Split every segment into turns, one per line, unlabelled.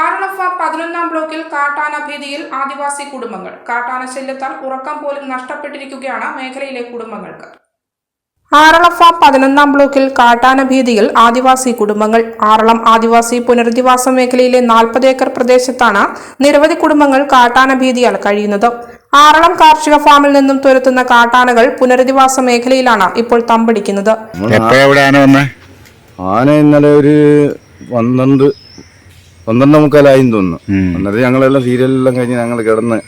ആറളഫ പതിനൊന്നാം ബ്ലോക്കിൽ കാട്ടാന ഭീതിയിൽ ആദിവാസി കുടുംബങ്ങൾ. കാട്ടാന ശല്യത്താൽ ഉറക്കം പോലും നഷ്ടപ്പെട്ടിരിക്കുകയാണ് മേഖലയിലെ കുടുംബങ്ങൾക്ക്. ആറളഫ പതിനൊന്നാം ബ്ലോക്കിൽ കാട്ടാന ഭീതിയിൽ ആദിവാസി കുടുംബങ്ങൾ. ആറളം ആദിവാസി പുനരധിവാസ മേഖലയിലെ നാൽപ്പത് ഏക്കർ പ്രദേശത്താണ് നിരവധി കുടുംബങ്ങൾ കാട്ടാന ഭീതിയാൽ കഴിയുന്നത്. ആറളം കാർഷിക ഫാമിൽ നിന്നും തുരത്തുന്ന കാട്ടാനകൾ പുനരധിവാസ മേഖലയിലാണ് ഇപ്പോൾ തമ്പടിക്കുന്നത്.
ആന
ഇന്നലെ ഒരു പന്ത്രണ്ട് പന്ത്രണ്ട് മുക്കാലായി തോന്നുന്നു. എന്നിട്ട് ഞങ്ങളെല്ലാം സീരിയലെല്ലാം കഴിഞ്ഞ് ഞങ്ങൾ കിടന്ന്.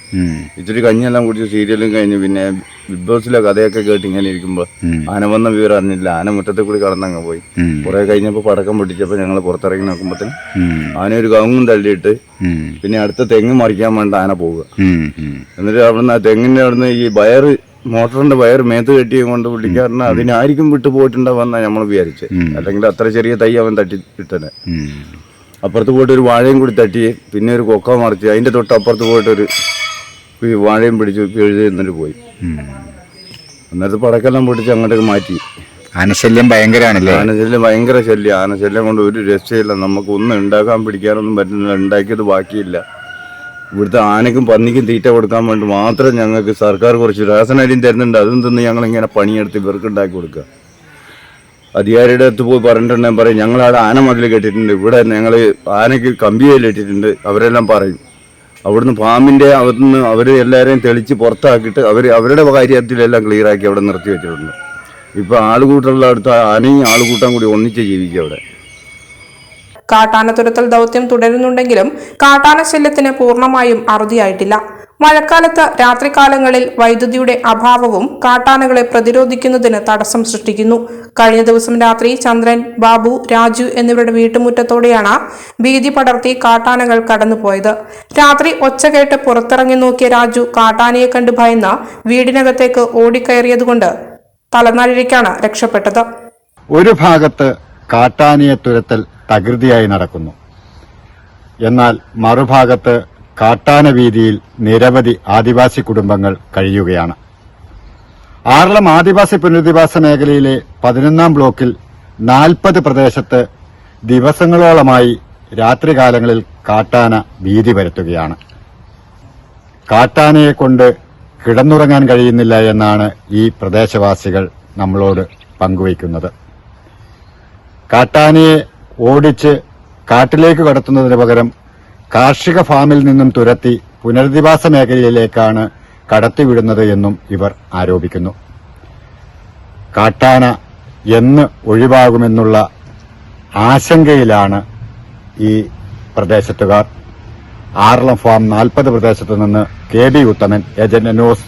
ഇച്ചിരി കഞ്ഞെല്ലാം കുടിച്ച് സീരിയലും കഴിഞ്ഞ് പിന്നെ ബിഗ് ബോസിലെ കഥയൊക്കെ കേട്ട് ഇങ്ങനെ ഇരിക്കുമ്പോൾ. ആന വന്ന വിവരം അറിഞ്ഞില്ല ആന മുറ്റത്തിൽ കൂടി കടന്നങ്ങ് പോയി. കുറെ കഴിഞ്ഞപ്പോൾ പടക്കം പൊട്ടിച്ചപ്പോൾ ഞങ്ങൾ പുറത്തിറങ്ങി നോക്കുമ്പോഴത്തേന്. ആന ഒരു കവുങ്ങും തള്ളിയിട്ട് പിന്നെ അടുത്ത തെങ്ങ് മറിക്കാൻ വേണ്ട ആന പോവുക. എന്നിട്ട് അവിടുന്ന് ആ തെങ്ങിന്റെ അവിടുന്ന് ഈ വയറ് മോട്ടറിന്റെ വയർ മേത്ത് കെട്ടി കൊണ്ട് പുള്ളിക്കാരന് അതിനായിരിക്കും വിട്ടു പോയിട്ടുണ്ടാവുന്ന നമ്മൾ വിചാരിച്ചത് അല്ലെങ്കിൽ അത്ര ചെറിയ തൈ അവൻ തട്ടി ഇട്ടനെ. അപ്പുറത്ത് പോയിട്ട് ഒരു വാഴയും കൂടി തട്ടി പിന്നെ ഒരു കൊക്ക മറിച്ച് അതിന്റെ തൊട്ട് അപ്പുറത്ത് പോയിട്ടൊരു ഈ വാഴയും പിടിച്ച് എഴുതിന്നിട്ട് പോയി. അന്നേരത്ത് പടക്കെല്ലാം പൊട്ടിച്ച് അങ്ങോട്ടേക്ക് മാറ്റി.
ആനശല്യം ഭയങ്കരമാണല്ലേ
ആനശല്യം ഭയങ്കര ശല്യം. ആനശല്യം കൊണ്ട് ഒരു രക്ഷയില്ല. നമുക്ക് ഒന്നും ഉണ്ടാക്കാൻ പിടിക്കാനൊന്നും പറ്റുന്നില്ല. ഉണ്ടാക്കിയത് ബാക്കിയില്ല. ഇവിടുത്തെ ആനക്കും പന്നിക്കും തീറ്റ കൊടുക്കാൻ വേണ്ടി മാത്രം ഞങ്ങൾക്ക് സർക്കാർ കുറച്ച് റേഷൻ അരിയും തരുന്നുണ്ട്. അതും തന്നെ ഞങ്ങൾ ഇങ്ങനെ പണിയെടുത്ത് ഇവർക്ക് ഉണ്ടാക്കി കൊടുക്കുക? അധികാരിയുടെ അടുത്ത് പോയി പറഞ്ഞിട്ടുണ്ടെങ്കിൽ പറയും ഞങ്ങളവിടെ ആന മതിൽ കെട്ടിയിട്ടുണ്ട്. ഇവിടെ ഞങ്ങൾ ആനയ്ക്ക് കമ്പിയിൽ ഇട്ടിട്ടുണ്ട്. അവരെല്ലാം പറയും. അവിടുന്ന് പാമ്പിന്റെ അകത്തുനിന്ന് അവർ എല്ലാവരെയും തെളിച്ച് പുറത്താക്കിയിട്ട് അവർ അവരുടെ കാര്യത്തിലെല്ലാം ക്ലിയർ ആക്കി അവിടെ നിർത്തി വെച്ചിട്ടുണ്ട്. ഇപ്പോൾ ആളുകൂട്ടുള്ള അടുത്ത് ആനയും ആളുകൂട്ടം കൂടി ഒന്നിച്ച് ജീവിക്കുക അവിടെ.
കാട്ടാന തുരത്തൽ ദൗത്യം തുടരുന്നുണ്ടെങ്കിലും കാട്ടാന ശല്യത്തിന് പൂർണമായും അറുതിയായിട്ടില്ല. മഴക്കാലത്ത് രാത്രികാലങ്ങളിൽ വൈദ്യുതിയുടെ അഭാവവും കാട്ടാനകളെ പ്രതിരോധിക്കുന്നതിന് തടസ്സം സൃഷ്ടിക്കുന്നു. കഴിഞ്ഞ ദിവസം രാത്രി ചന്ദ്രൻ ബാബു രാജു എന്നിവരുടെ വീട്ടുമുറ്റത്തോടെയാണ് ഭീതി പടർത്തി കാട്ടാനകൾ കടന്നുപോയത്. രാത്രി ഒച്ച കേട്ട് പുറത്തിറങ്ങി നോക്കിയ രാജു കാട്ടാനയെ കണ്ട് ഭയന്ന് വീടിനകത്തേക്ക് ഓടിക്കയറിയതുകൊണ്ട് തലനാരിഴയ്ക്കാണ് രക്ഷപ്പെട്ടത്.
ഒരു ഭാഗത്ത് കാട്ടാനയെ തുരത്തൽ തകൃതിയായി നടക്കുന്നു. എന്നാൽ മറുഭാഗത്ത് കാട്ടാന വീതിയിൽ നിരവധി ആദിവാസി കുടുംബങ്ങൾ കഴിയുകയാണ്. ആറളം ആദിവാസി പുനരധിവാസ മേഖലയിലെ പതിനൊന്നാം ബ്ലോക്കിൽ നാൽപ്പത് പ്രദേശത്ത് ദിവസങ്ങളോളമായി രാത്രികാലങ്ങളിൽ കാട്ടാന ഭീതി വരുത്തുകയാണ് കാട്ടാനയെ കൊണ്ട് കിടന്നുറങ്ങാൻ കഴിയുന്നില്ല എന്നാണ് ഈ പ്രദേശവാസികൾ നമ്മളോട് പങ്കുവയ്ക്കുന്നത്. കാട്ടാനയെ ഓടിച്ച് കാട്ടിലേക്ക് കടത്തുന്നതിന് പകരം കാർഷിക ഫാമിൽ നിന്നും തുരത്തി പുനരധിവാസ മേഖലയിലേക്കാണ് കടത്തിവിടുന്നത് എന്നും ഇവർ ആരോപിക്കുന്നു. കാട്ടാന എന്ന് ഒഴിവാകുമെന്നുള്ള ആശങ്കയിലാണ് ഈ പ്രദേശത്തുകാർ. ആറളം ഫാം നാൽപ്പത് പ്രദേശത്ത് നിന്ന് K B Uthaman agent news